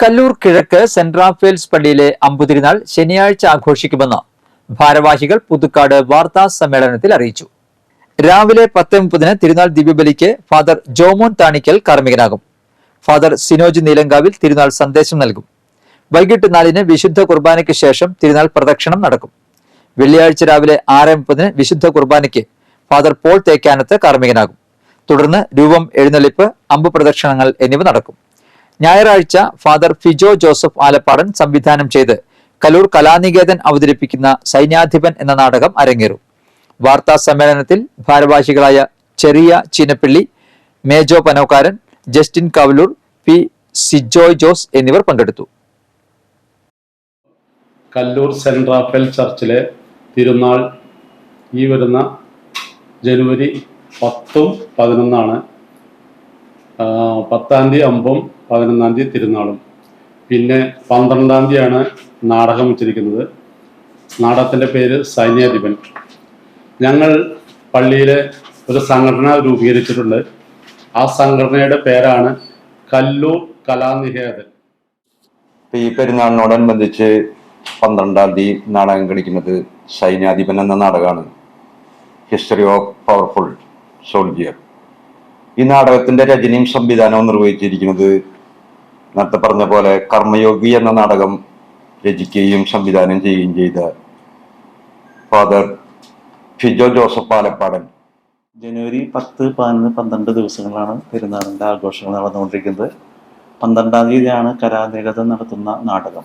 കല്ലൂർ കിഴക്ക് saint Raphael's പള്ളിയിലെ അമ്പുതിരിനാൾ ശനിയാഴ്ച ആഘോഷിക്കുമെന്ന് ഭാരവാഹികൾ പുതുക്കാട് വാർത്താ സമ്മേളനത്തിൽ അറിയിച്ചു. രാവിലെ പത്ത് മുപ്പതിന് തിരുനാൾ ദിവ്യബലിക്ക് ഫാദർ ജോമോൻ താണിക്കൽ കാർമ്മികനാകും. ഫാദർ സിനോജ് നീലങ്കാവിൽ തിരുനാൾ സന്ദേശം നൽകും. വൈകിട്ട് നാലിന് വിശുദ്ധ കുർബാനയ്ക്ക് ശേഷം തിരുനാൾ പ്രദക്ഷിണം നടക്കും. വെള്ളിയാഴ്ച രാവിലെ ആറ് മുപ്പതിന് വിശുദ്ധ കുർബാനയ്ക്ക് ഫാദർ പോൾ തേക്കാനത്ത് കാർമ്മികനാകും. തുടർന്ന് രൂപം എഴുന്നള്ളിപ്പ് അമ്പ് പ്രദക്ഷിണങ്ങൾ എന്നിവ നടക്കും. ഞായറാഴ്ച ഫാദർ ഫിജോ ജോസഫ് ആലപ്പാടൻ സംവിധാനം ചെയ്ത് കലൂർ കലാനികേതൻ അവതരിപ്പിക്കുന്ന സൈന്യാധിപൻ എന്ന നാടകം അരങ്ങേറും. വാർത്താ സമ്മേളനത്തിൽ ഭാരവാഹികളായ ചെറിയ Cheenapally Mejo Panokkaran Justin Kavaloor P Sijoy Jose എന്നിവർ പങ്കെടുത്തു. കല്ലൂർ സെന്റ് റാഫേൽ ചർച്ചിലെ തിരുനാൾ ഈ വരുന്ന ജനുവരി പത്തും പതിനൊന്നാണ് പത്താം തീയതി അമ്പും പതിനൊന്നാം തീയതി തിരുനാളും. പിന്നെ പന്ത്രണ്ടാം തീയതിയാണ് നാടകം വെച്ചിരിക്കുന്നത്. നാടകത്തിന്റെ പേര് സൈന്യാധിപൻ. ഞങ്ങൾ പള്ളിയിലെ ഒരു സംഘടന രൂപീകരിച്ചിട്ടുണ്ട്. ആ സംഘടനയുടെ പേരാണ് കല്ലൂർ കലാനികേതൻ. ഇപ്പൊ ഈ പെരുന്നാളിനോടനുബന്ധിച്ച് പന്ത്രണ്ടാം തീയതി നാടകം കളിക്കുന്നത് സൈന്യാധിപൻ എന്ന നാടകമാണ്. ഹിസ്റ്ററി ഓഫ് പവർഫുൾ സോൾജിയർ ഈ നാടകത്തിന്റെ രചനയും സംവിധാനവും നിർവഹിച്ചിരിക്കുന്നത് നേരത്തെ പറഞ്ഞ പോലെ കർമ്മയോഗി എന്ന നാടകം രചിക്കുകയും സംവിധാനം ചെയ്യുകയും ചെയ്ത ഫാദർ ഫിജോ ജോസഫ് പാലപ്പാടൻ. ജനുവരി പത്ത് പതിനൊന്ന് പന്ത്രണ്ട് ദിവസങ്ങളാണ് പെരുന്നാളിന്റെ ആഘോഷങ്ങൾ നടന്നുകൊണ്ടിരിക്കുന്നത്. പന്ത്രണ്ടാം തീയതിയാണ് കലാനികതം നടത്തുന്ന നാടകം.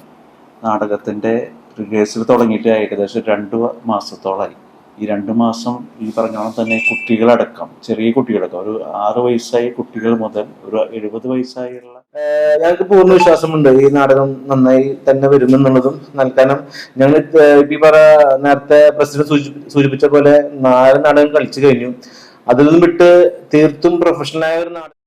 നാടകത്തിന്റെ റിഹേഴ്സൽ തുടങ്ങിയിട്ട് ഏകദേശം രണ്ട് മാസത്തോളമായി ഈ രണ്ട് മാസം ഈ പറഞ്ഞോളം തന്നെ കുട്ടികളടക്കം ചെറിയ കുട്ടികളടക്കം. ഒരു ആറ് വയസ്സായ കുട്ടികൾ മുതൽ ഒരു എഴുപത് വയസ്സായുള്ള ഞങ്ങൾക്ക് പൂർണ വിശ്വാസമുണ്ട്. ഈ നാടകം നന്നായി തന്നെ വരുമെന്നുള്ളതും നൽകാനും. ഞങ്ങൾ ഇപ്പൊ പറ നേരത്തെ പ്രസിഡന്റ് സൂചിപ്പിച്ച പോലെ നാല് നാടകം കളിച്ചു കഴിഞ്ഞു. അതിൽ നിന്നും വിട്ട് തീർത്തും പ്രൊഫഷണലായ ഒരു നാടകം